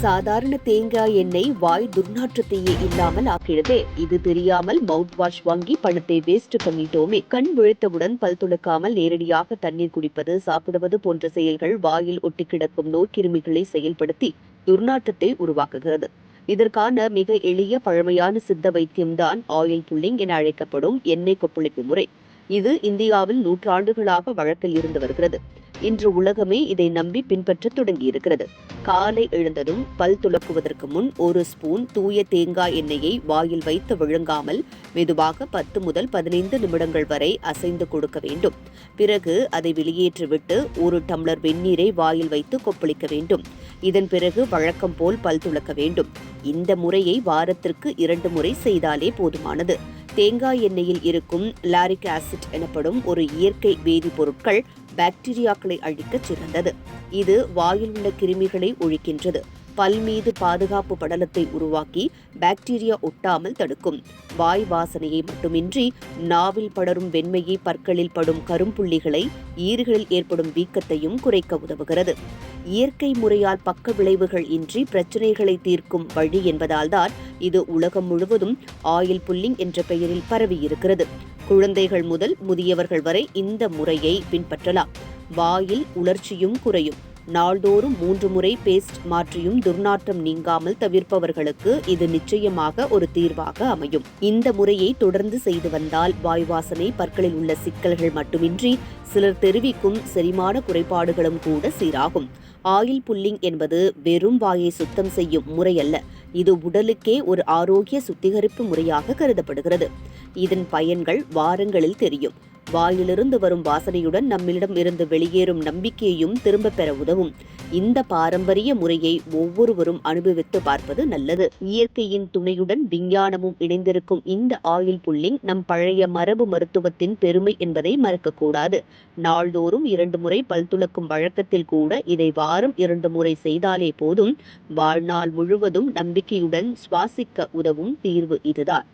சாதாரண தேங்காய் எண்ணெய் வாய் துர்நாற்றத்தையே இல்லாமல் ஆக்கிடுதே. இது தெரியாமல் மவுத் வாஷ் வாங்கி பணத்தை வேஸ்ட் பண்ணிட்டோமே. கண் விழுத்தவுடன் பல் துளக்காமல் நேரடியாக தண்ணீர் குடிப்பது சாப்பிடுவது போன்ற செயல்கள் வாயில் ஒட்டி கிடக்கும் நோய்க்கிருமிகளை செயல்படுத்தி துர்நாற்றத்தை உருவாக்குகிறது. இதற்கான மிக எளிய பழமையான சித்த வைத்தியம்தான் ஆயில் புல்லிங் என அழைக்கப்படும் எண்ணெய் கொப்பளிப்பு முறை. இது இந்தியாவில் நூற்றாண்டுகளாக வழக்கில் இருந்து வருகிறது. இன்று உலகமே இதை நம்பி பின்பற்ற தொடங்கியிருக்கிறது. காலை எழுந்ததும் பல் துலக்குவதற்கு முன் ஒரு ஸ்பூன் தூய தேங்காய் எண்ணெயை வாயில் வைத்து விழுங்காமல் மெதுவாக பத்து முதல் பதினைந்து நிமிடங்கள் வரை அசைந்து கொடுக்க வேண்டும். பிறகு அதை வெளியேற்றிவிட்டு ஒரு டம்ளர் வெந்நீரை வாயில் வைத்து கொப்பளிக்க வேண்டும். இதன் பிறகு வழக்கம் போல் பல் துலக்க வேண்டும். இந்த முறையை வாரத்திற்கு இரண்டு முறை செய்தாலே போதுமானது. தேங்காய் எண்ணெயில் இருக்கும் லாரிக் ஆசிட் எனப்படும் ஒரு இயற்கை வேதிப்பொருட்கள் பாக்டீரியாக்களை அழிக்கச் சிறந்தது. இது வாயில் உள்ள கிருமிகளை ஒழிக்கின்றது. பல் மீது பாதுகாப்பு படலத்தை உருவாக்கி பாக்டீரியா ஒட்டாமல் தடுக்கும். வாய் வாசனையை மட்டுமின்றி நாவில் படரும் வெண்மையை பற்களில் படும் கரும்புள்ளிகளை ஈறுகளில் ஏற்படும் வீக்கத்தையும் குறைக்க உதவுகிறது. இயற்கை முறையால் பக்க விளைவுகள் இன்றி பிரச்சனைகளை தீர்க்கும் வழி என்பதால்தான் இது உலகம் முழுவதும் ஆயில் புல்லிங் என்ற பெயரில் பரவியிருக்கிறது. குழந்தைகள் முதல் முதியவர்கள் வரை இந்த முறையை பின்பற்றலாம். வாயில் உலர்ச்சியும் குறையும். நாள்தோறும் மூன்று முறை பேஸ்ட் மாற்றியும் துர்நாற்றம் நீங்காமல் தவிர்ப்பவர்களுக்கு இது நிச்சயமாக ஒரு தீர்வாக அமையும். இந்த முறையை தொடர்ந்து செய்து வந்தால் வாய் வாசனை பற்களில் உள்ள சிக்கல்கள் மட்டுமின்றி சிலர் தெரிவிக்கும் செரிமான குறைபாடுகளும் கூட சீராகும். ஆயில் புல்லிங் என்பது வெறும் வாயை சுத்தம் செய்யும் முறையல்ல இது உடலுக்கே ஒரு ஆரோக்கிய சுத்திகரிப்பு முறையாக கருதப்படுகிறது. இதன் பயன்கள் வாரங்களில் தெரியும். வாயிலிருந்து வரும் வாசனையுடன் நம்மிடம் இருந்து வெளியேறும் நம்பிக்கையையும் திரும்பப் பெற உதவும். இந்த பாரம்பரிய முறையை ஒவ்வொருவரும் அனுபவித்து பார்ப்பது நல்லது. இயற்கையின் துணையுடன் விஞ்ஞானமும் இணைந்திருக்கும் இந்த ஆயில் புல்லிங் நம் பழைய மரபு மருத்துவத்தின் பெருமை என்பதை மறக்கக்கூடாது. நாள்தோறும் இரண்டு முறை பல் துளக்கும் வழக்கத்தில் கூட இதை வாரம் இரண்டு முறை செய்தாலே போதும். வாழ்நாள் முழுவதும் நம்பிக்கையுடன் சுவாசிக்க உதவும் தீர்வு இதுதான்.